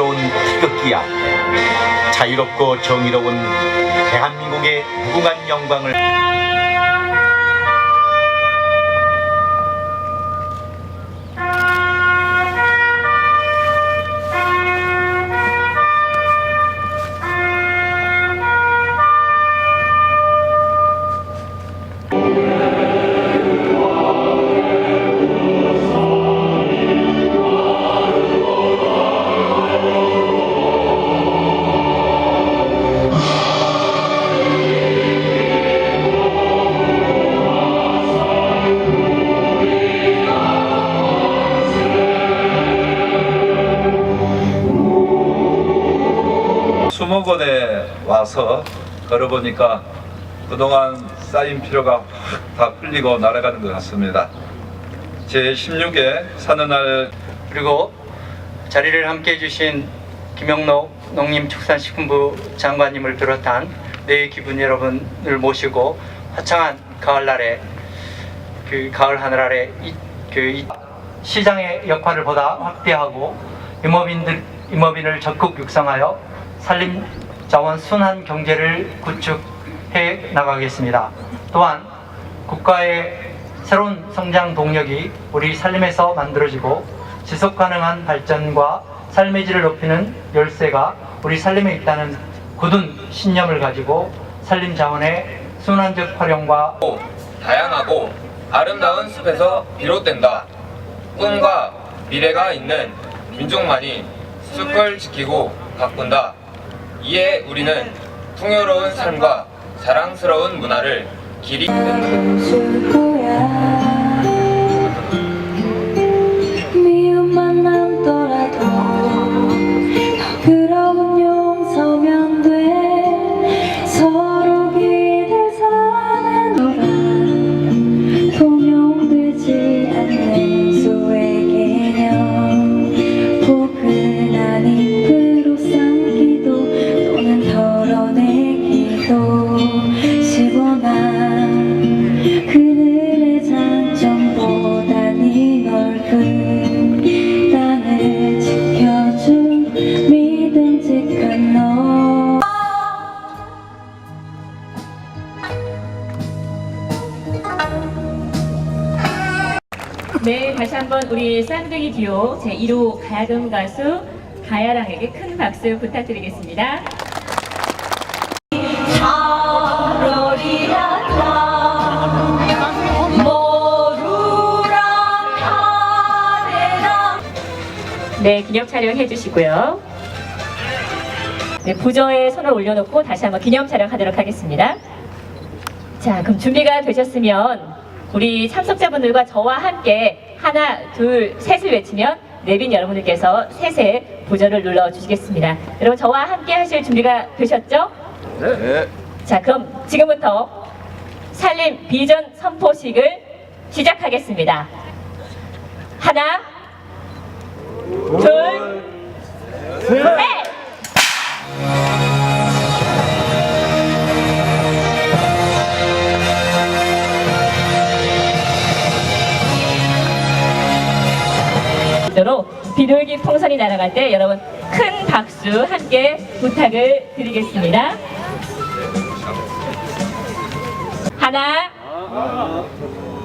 영광스러운 태극기 앞에 자유롭고 정의로운 대한민국의 무궁한 영광을 수목원에 와서 걸어보니까 그동안 쌓인 피로가 확 다 풀리고 날아가는 것 같습니다. 제 16회 사는 날 그리고 자리를 함께 해주신 김영록 농림축산식품부 장관님을 비롯한 네 기분 여러분을 모시고 화창한 가을날에 그 가을 하늘 아래 이, 그 이- 시장의 역할을 보다 확대하고 임업인들 임업인을 적극 육성하여 산림 자원 순환 경제를 구축해 나가겠습니다. 또한 국가의 새로운 성장 동력이 우리 살림에서 만들어지고 지속 가능한 발전과 삶의 질을 높이는 열쇠가 우리 살림에 있다는 굳은 신념을 가지고 산림 자원의 순환적 활용과 다양하고 아름다운 숲에서 비롯된다. 꿈과 미래가 있는 민족만이 숲을 지키고 가꾼다. 이에 우리는 풍요로운 삶과 자랑스러운 문화를 길이 줄거 네, 다시 한번 우리 쌍둥이 듀오 제1호 가야금 가수 가야랑에게 큰 박수 부탁드리겠습니다. 네, 기념 촬영해 주시고요. 네, 부저에 손을 올려놓고 다시 한번 기념 촬영하도록 하겠습니다. 자, 그럼 준비가 되셨으면 우리 참석자분들과 저와 함께 하나, 둘, 셋을 외치면 내빈 여러분들께서 셋에 부저를 눌러 주시겠습니다. 여러분 저와 함께 하실 준비가 되셨죠? 네. 자, 그럼 지금부터 살림 비전 선포식을 시작하겠습니다. 하나, 둘, 셋! 날아갈 때 여러분 큰 박수 함께 부탁을 드리겠습니다. 하나,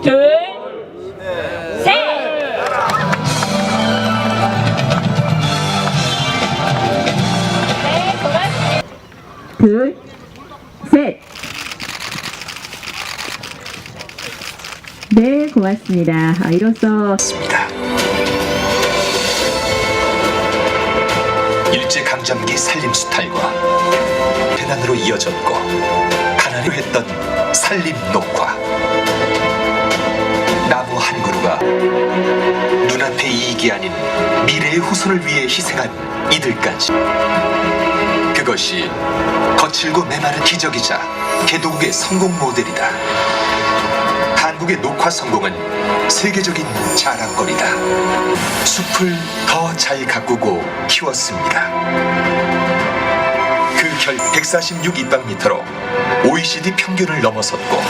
둘, 셋! 네. 둘, 셋. 네, 고맙습니다. 아, 이로써 일제강점기 살림 수탈과 대난으로 이어졌고 가난을 했던 살림 녹화. 나무 한 그루가 눈앞의 이익이 아닌 미래의 후손을 위해 희생한 이들까지. 그것이 거칠고 메마른 기적이자 개도국의 성공 모델이다 한국의 녹화 성공은 세계적인 자랑거리다 숲을 더 잘 가꾸고 키웠습니다. 그 결 146 입방미터로 OECD 평균을 넘어섰고